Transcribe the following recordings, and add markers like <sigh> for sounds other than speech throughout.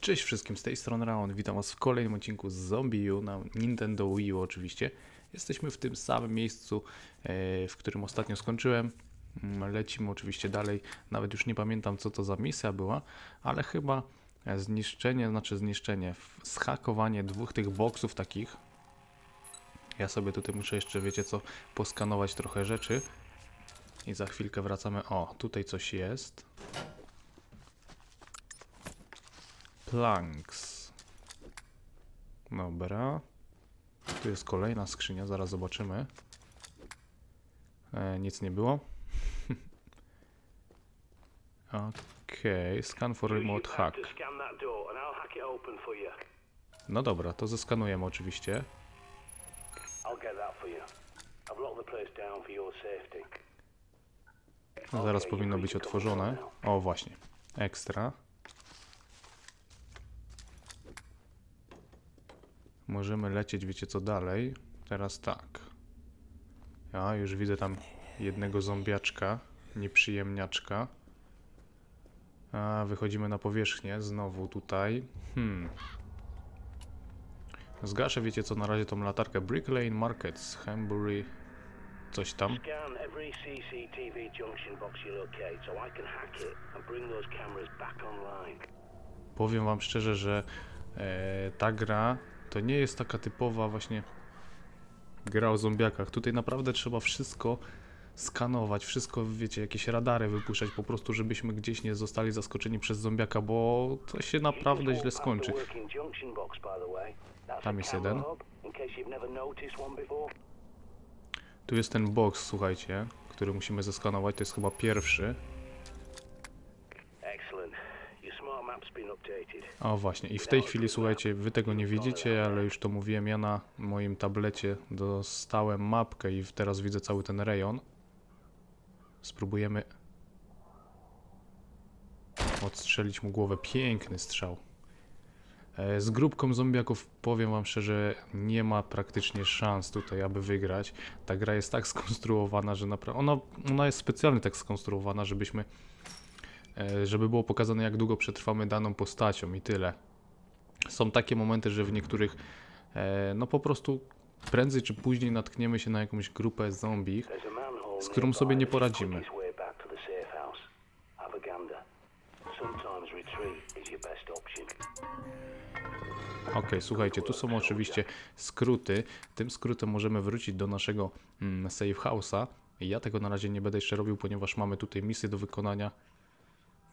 Cześć wszystkim, z tej strony Raon, witam was w kolejnym odcinku z Zombie U na Nintendo Wii U oczywiście. Jesteśmy w tym samym miejscu, e, w którym ostatnio skończyłem. Mm, Lecimy oczywiście dalej, nawet już nie pamiętam co to za misja była, ale chyba zniszczenie, znaczy zniszczenie, schakowanie dwóch tych boksów takich. Ja sobie tutaj muszę jeszcze, wiecie co, poskanować trochę rzeczy. I za chwilkę wracamy. O, tutaj coś jest. Planks. Dobra. Tu jest kolejna skrzynia, zaraz zobaczymy. E, nic nie było. <laughs> Okej, scan for remote hack. No dobra, to zeskanujemy oczywiście. No, zaraz powinno być otworzone. O, właśnie. Ekstra. Możemy lecieć, wiecie co dalej? Teraz tak. Ja już widzę tam jednego zombiaczka, nieprzyjemniaczka. A, wychodzimy na powierzchnię, znowu tutaj. Hmm. Zgaszę, wiecie co, na razie tą latarkę Brick Lane Markets, Hambury, coś tam. Powiem wam szczerze, że e, ta gra to nie jest taka typowa właśnie gra o zombiakach. Tutaj naprawdę trzeba wszystko skanować, wszystko, wiecie, jakieś radary wypuszczać po prostu, żebyśmy gdzieś nie zostali zaskoczeni przez zombiaka, bo to się naprawdę źle skończy. Tam jest jeden. Tu jest ten box, słuchajcie, który musimy zeskanować, to jest chyba pierwszy. O właśnie, i w tej chwili, słuchajcie, wy tego nie widzicie, ale już to mówiłem, ja na moim tablecie dostałem mapkę i teraz widzę cały ten rejon. Spróbujemy odstrzelić mu głowę. Piękny strzał. E, Z grupką zombiaków powiem wam szczerze, nie ma praktycznie szans tutaj, aby wygrać. Ta gra jest tak skonstruowana, że naprawdę... Ona, ona jest specjalnie tak skonstruowana, żebyśmy żeby było pokazane, jak długo przetrwamy daną postacią i tyle. Są takie momenty, że w niektórych, e, no po prostu prędzej czy później natkniemy się na jakąś grupę zombie, z którą sobie nie poradzimy. Ok, słuchajcie, tu są oczywiście skróty. Tym skrótem możemy wrócić do naszego mm, safe house'a. Ja tego na razie nie będę jeszcze robił, ponieważ mamy tutaj misję do wykonania.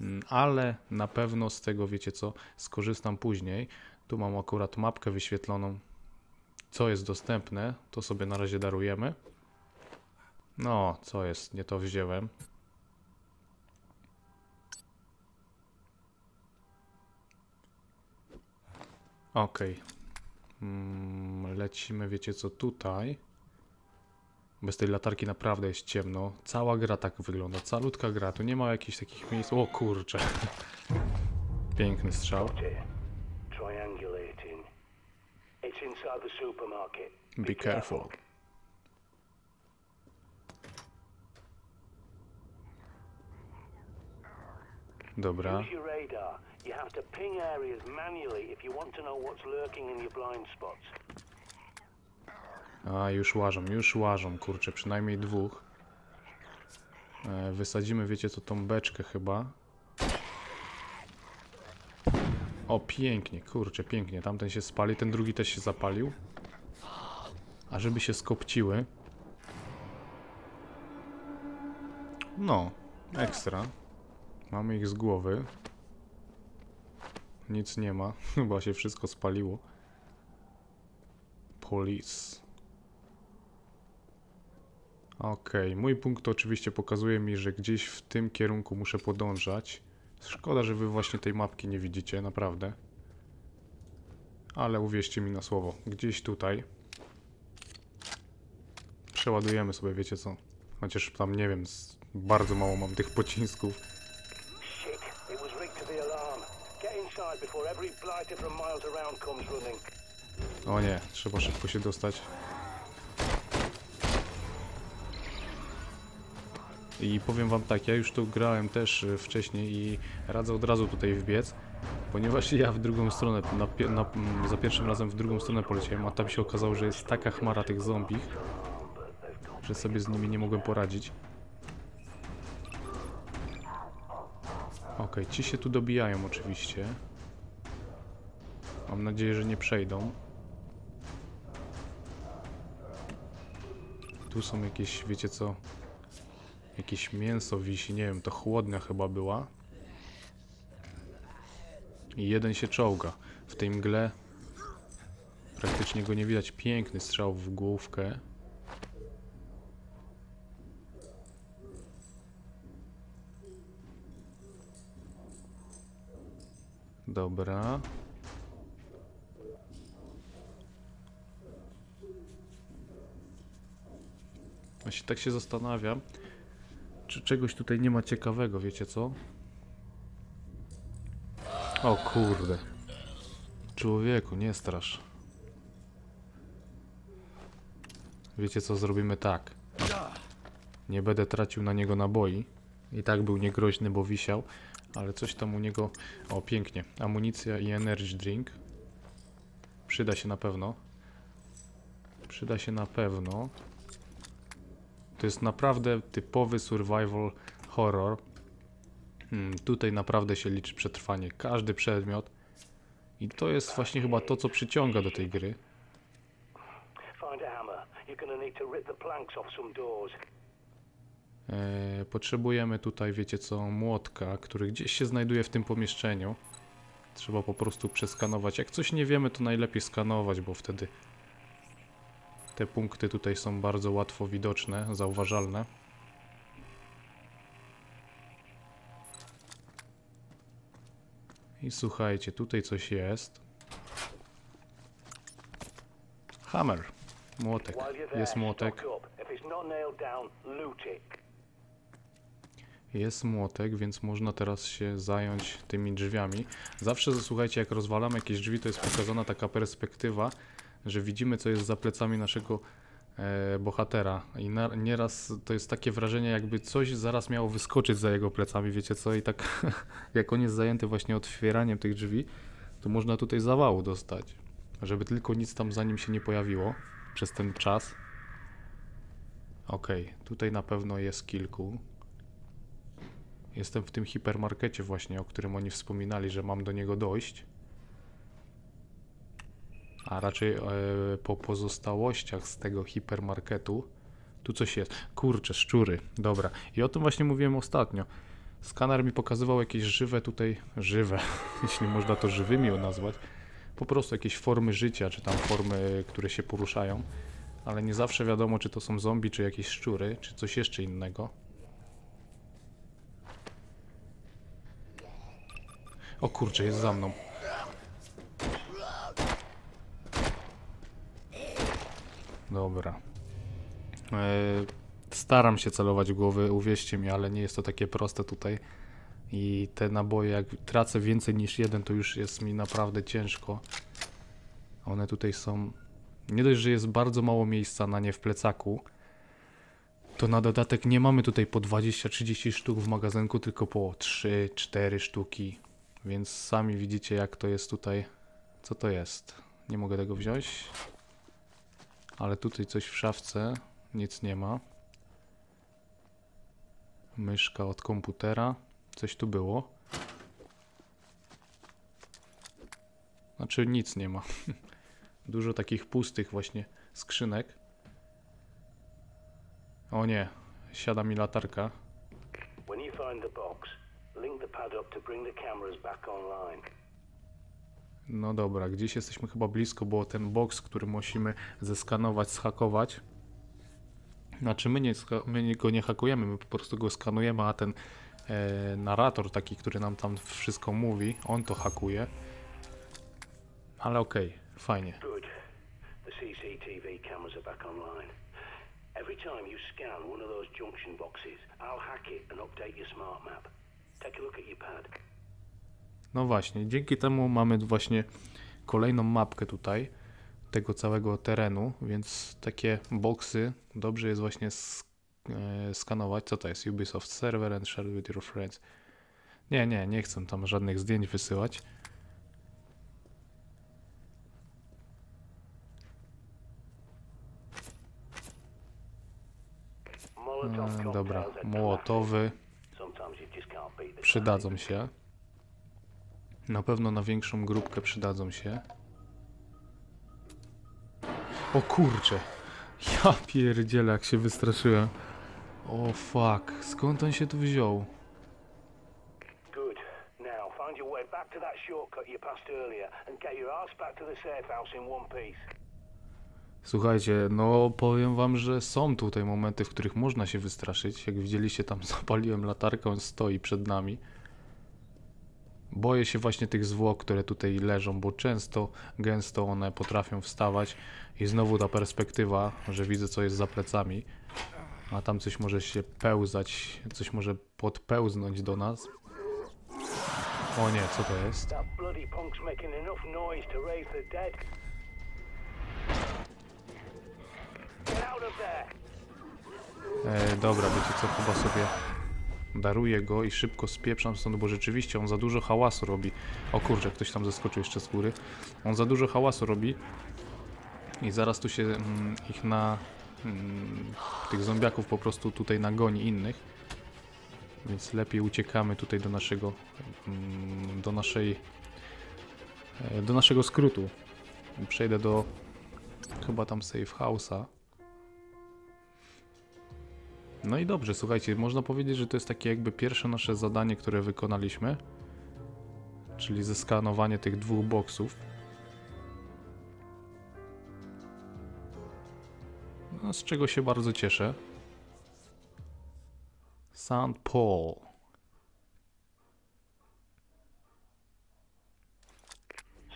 Mm, Ale na pewno z tego, wiecie co, skorzystam później. Tu mam akurat mapkę wyświetloną, co jest dostępne. To sobie na razie darujemy. No, co jest? Nie to wziąłem. Okej. Mm, lecimy, wiecie co, tutaj. Bez tej latarki naprawdę jest ciemno. Cała gra tak wygląda, calutka gra. Tu nie ma jakichś takich miejsc... O kurczę. <laughs> Piękny strzał. Be careful. Dobra. You have to ping areas manually if you want to know what's lurking in your blind spots. A, już łażą, już łażą, kurczę, przynajmniej dwóch. E, wysadzimy, wiecie co, tą beczkę chyba. O, pięknie, kurczę, pięknie. Tamten się spali, ten drugi też się zapalił. A żeby się skopciły. No, ekstra. Mamy ich z głowy. Nic nie ma, <laughs> chyba się wszystko spaliło. Police. Okej, mój punkt oczywiście pokazuje mi, że gdzieś w tym kierunku muszę podążać. Szkoda, że wy właśnie tej mapki nie widzicie, naprawdę. Ale uwierzcie mi na słowo, gdzieś tutaj. Przeładujemy sobie, wiecie co. Chociaż tam nie wiem, bardzo mało mam tych pocisków. O nie, trzeba szybko się dostać. I powiem wam tak, ja już tu grałem też y, wcześniej i radzę od razu tutaj wbiec. Ponieważ ja w drugą stronę, na, na, za pierwszym razem w drugą stronę poleciałem, a tam się okazało, że jest taka chmara tych zombie, że sobie z nimi nie mogłem poradzić. Okej, ci się tu dobijają oczywiście. Mam nadzieję, że nie przejdą. Tu są jakieś, wiecie co? Jakieś mięso wisi, nie wiem, to chłodnia chyba była. I jeden się czołga. W tej mgle praktycznie go nie widać. Piękny strzał w główkę. Dobra. Właśnie tak się zastanawiam, czy czegoś tutaj nie ma ciekawego, wiecie co? O kurde. Człowieku, nie strasz. Wiecie co, zrobimy tak. Nie będę tracił na niego naboi. I tak był niegroźny, bo wisiał. Ale coś tam u niego... O, pięknie. Amunicja i energy drink. Przyda się na pewno. Przyda się na pewno. To jest naprawdę typowy survival horror. Hmm, tutaj naprawdę się liczy przetrwanie. Każdy przedmiot. I to jest właśnie chyba to, co przyciąga do tej gry. Find a hammer. You're gonna need to rip the planks off some doors. E, potrzebujemy tutaj, wiecie co, młotka, który gdzieś się znajduje w tym pomieszczeniu. Trzeba po prostu przeskanować. Jak coś nie wiemy, to najlepiej skanować, bo wtedy te punkty tutaj są bardzo łatwo widoczne, zauważalne. I słuchajcie, tutaj coś jest. Hammer. Młotek. Jest młotek. Jest młotek, więc można teraz się zająć tymi drzwiami. Zawsze, słuchajcie, jak rozwalamy jakieś drzwi, to jest pokazana taka perspektywa, że widzimy, co jest za plecami naszego e, bohatera. I na, nieraz to jest takie wrażenie, jakby coś zaraz miało wyskoczyć za jego plecami, wiecie co? I tak, <laughs> jak on jest zajęty właśnie otwieraniem tych drzwi, to można tutaj zawału dostać. Żeby tylko nic tam za nim się nie pojawiło przez ten czas. Okej, tutaj na pewno jest kilku. Jestem w tym hipermarkecie właśnie, o którym oni wspominali, że mam do niego dojść. A raczej e, po pozostałościach z tego hipermarketu tu coś jest. Kurczę, szczury. Dobra. I o tym właśnie mówiłem ostatnio. Skaner mi pokazywał jakieś żywe tutaj, żywe, <laughs> jeśli można to żywymi nazwać. Po prostu jakieś formy życia, czy tam formy, które się poruszają. Ale nie zawsze wiadomo, czy to są zombie, czy jakieś szczury, czy coś jeszcze innego. O kurczę, jest za mną. Dobra. E, staram się celować głowy, uwierzcie mi, ale nie jest to takie proste tutaj. I te naboje, jak tracę więcej niż jeden, to już jest mi naprawdę ciężko. One tutaj są. Nie dość, że jest bardzo mało miejsca na nie w plecaku, to na dodatek nie mamy tutaj po 20-30 sztuk w magazynku, tylko po 3-4 sztuki. Więc sami widzicie, jak to jest tutaj. Co to jest? Nie mogę tego wziąć. Ale tutaj coś w szafce. Nic nie ma. Myszka od komputera. Coś tu było. Znaczy nic nie ma. <laughs> Dużo takich pustych właśnie skrzynek. O nie, siada mi latarka. When you find the box, link the pad up to bring the cameras back online. No dobra, gdzieś jesteśmy chyba blisko, bo ten box, który musimy zeskanować, schakować. Znaczy my, nie, my go nie hakujemy, my po prostu go skanujemy, a ten e, narrator taki, który nam tam wszystko mówi, on to hakuje. Ale okej, fajnie. Back online. Every time you scan one of those junction boxes, I'll hack it and update your smart map. Take a look at your pad. No właśnie, dzięki temu mamy właśnie kolejną mapkę tutaj tego całego terenu, więc takie boksy dobrze jest właśnie e, skanować. Co to jest? Ubisoft Server and share with your friends. Nie, nie, nie chcę tam żadnych zdjęć wysyłać. E, dobra, mołotowy przydadzą się. Na pewno na większą grupkę przydadzą się. O kurcze. Ja pierdzielę, jak się wystraszyłem. O fuck, skąd on się tu wziął? Słuchajcie, no powiem wam, że są tutaj momenty, w których można się wystraszyć. Jak widzieliście, tam <laughs> zapaliłem latarkę, on stoi przed nami. Boję się właśnie tych zwłok, które tutaj leżą, bo często, gęsto one potrafią wstawać i znowu ta perspektywa, że widzę co jest za plecami, a tam coś może się pełzać, coś może podpełznąć do nas. O nie, co to jest? E, dobra, wiecie co, chyba sobie daruję go i szybko spieprzam stąd, bo rzeczywiście on za dużo hałasu robi. O kurczę, ktoś tam zeskoczył jeszcze z góry. On za dużo hałasu robi i zaraz tu się mm, ich na... Mm, tych zombiaków po prostu tutaj nagoni innych. Więc lepiej uciekamy tutaj do naszego... Mm, do naszej... e, do naszego skrótu. Przejdę do... chyba tam safe house'a. No i dobrze, słuchajcie, można powiedzieć, że to jest takie jakby pierwsze nasze zadanie, które wykonaliśmy. Czyli zeskanowanie tych dwóch boksów. No, z czego się bardzo cieszę. St. Paul.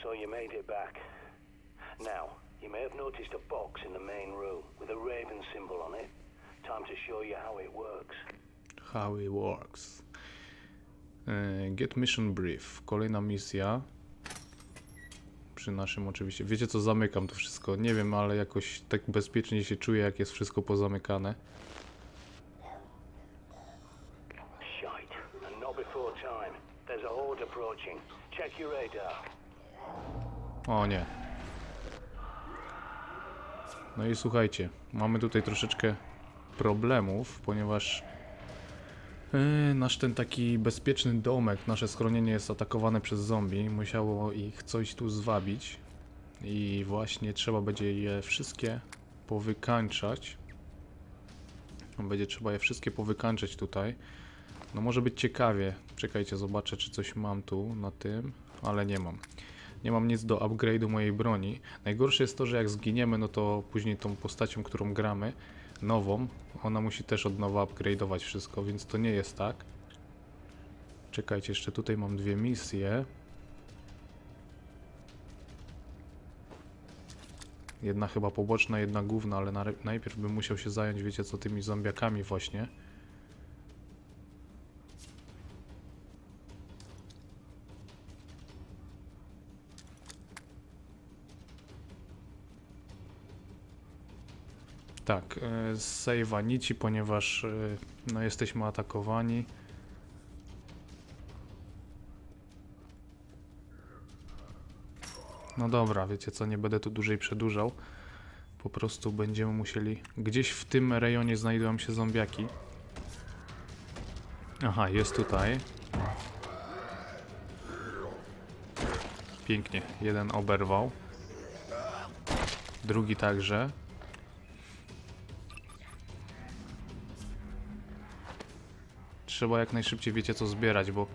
So you made it back. Now, you may have noticed a box in the main room with a raven symbol on it. Time to show you how it works. How it works. E, Get mission brief. Kolejna misja. Przy naszym oczywiście. Wiecie co, zamykam to wszystko. Nie wiem, ale jakoś tak bezpiecznie się czuję, jak jest wszystko pozamykane. O nie. No i słuchajcie, mamy tutaj troszeczkę problemów, ponieważ yy, nasz ten taki bezpieczny domek, nasze schronienie jest atakowane przez zombie. Musiało ich coś tu zwabić i właśnie trzeba będzie je wszystkie powykańczać. Będzie trzeba je wszystkie powykańczać tutaj. No może być ciekawie. Czekajcie, zobaczę czy coś mam tu na tym, ale nie mam. Nie mam nic do upgrade'u mojej broni. Najgorsze jest to, że jak zginiemy, no to później tą postacią, którą gramy, nową, ona musi też od nowa upgrade'ować wszystko, więc to nie jest tak. Czekajcie, jeszcze tutaj mam dwie misje. Jedna chyba poboczna, jedna główna, ale na, najpierw bym musiał się zająć, wiecie co, tymi zombiakami właśnie. Tak, e, z save'a nici, ponieważ e, no, jesteśmy atakowani. No dobra, wiecie co, nie będę tu dłużej przedłużał. Po prostu będziemy musieli... Gdzieś w tym rejonie znajdują się zombiaki. Aha, jest tutaj. Pięknie, jeden oberwał. Drugi także. Trzeba jak najszybciej, wiecie co, zbierać, bo...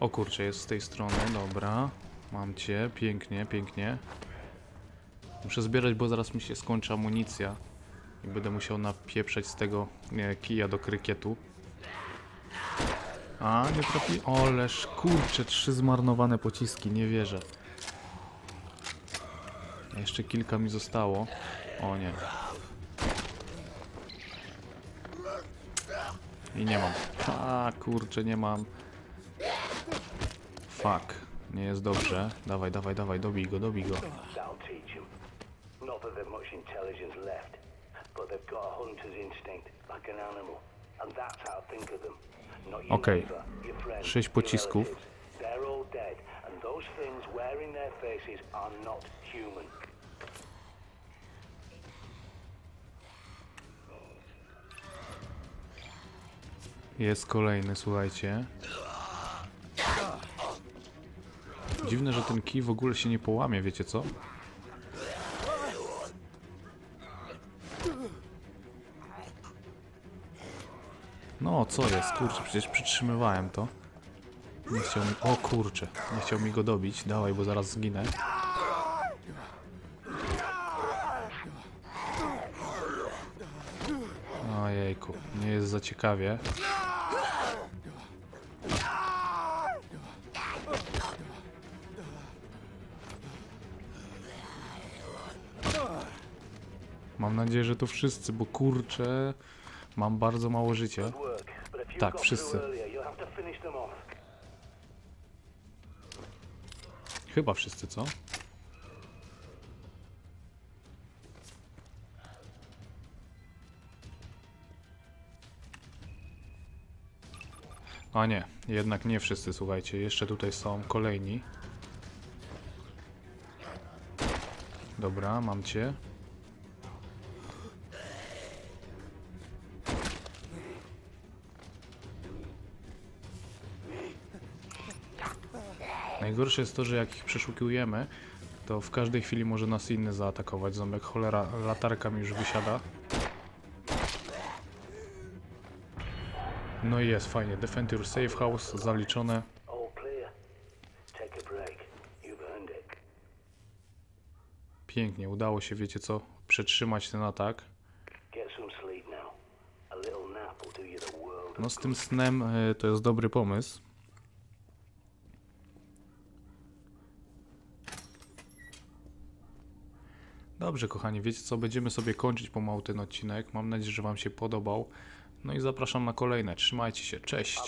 O kurczę, jest z tej strony, dobra. Mam cię, pięknie, pięknie. Muszę zbierać, bo zaraz mi się skończy amunicja. I będę musiał napieprzeć z tego nie, kija do krykietu. A, nie trafi... Oleż, kurczę, trzy zmarnowane pociski, nie wierzę. Jeszcze kilka mi zostało. O nie. I nie mam. A, kurczę, nie mam. Fuck. Nie jest dobrze. Dawaj, dawaj, dawaj, dobij go, dobij go. Okej. Sześć pocisków. They're all dead, and those things wearing their faces are not human. Jest kolejny, słuchajcie. Dziwne, że ten kij w ogóle się nie połamie, wiecie co? No, co jest? Kurczę, przecież przytrzymywałem to. Nie chciał mi... O kurczę, nie chciał mi go dobić. Dawaj, bo zaraz zginę. Nie jest za ciekawie. Mam nadzieję, że to wszyscy, bo kurczę, mam bardzo mało życia. Tak, wszyscy. Chyba wszyscy, co? A nie, jednak nie wszyscy, słuchajcie. Jeszcze tutaj są kolejni. Dobra, mam cię. Najgorsze jest to, że jak ich przeszukujemy, to w każdej chwili może nas inny zaatakować. Ząbek cholera, latarka mi już wysiada. No i jest, fajnie. Defend your safe house, zaliczone. Pięknie, udało się, wiecie co, przetrzymać ten atak. No z tym snem y, to jest dobry pomysł. Dobrze, kochani, wiecie co, będziemy sobie kończyć pomału ten odcinek. Mam nadzieję, że Wam się podobał. No i zapraszam na kolejne. Trzymajcie się, cześć!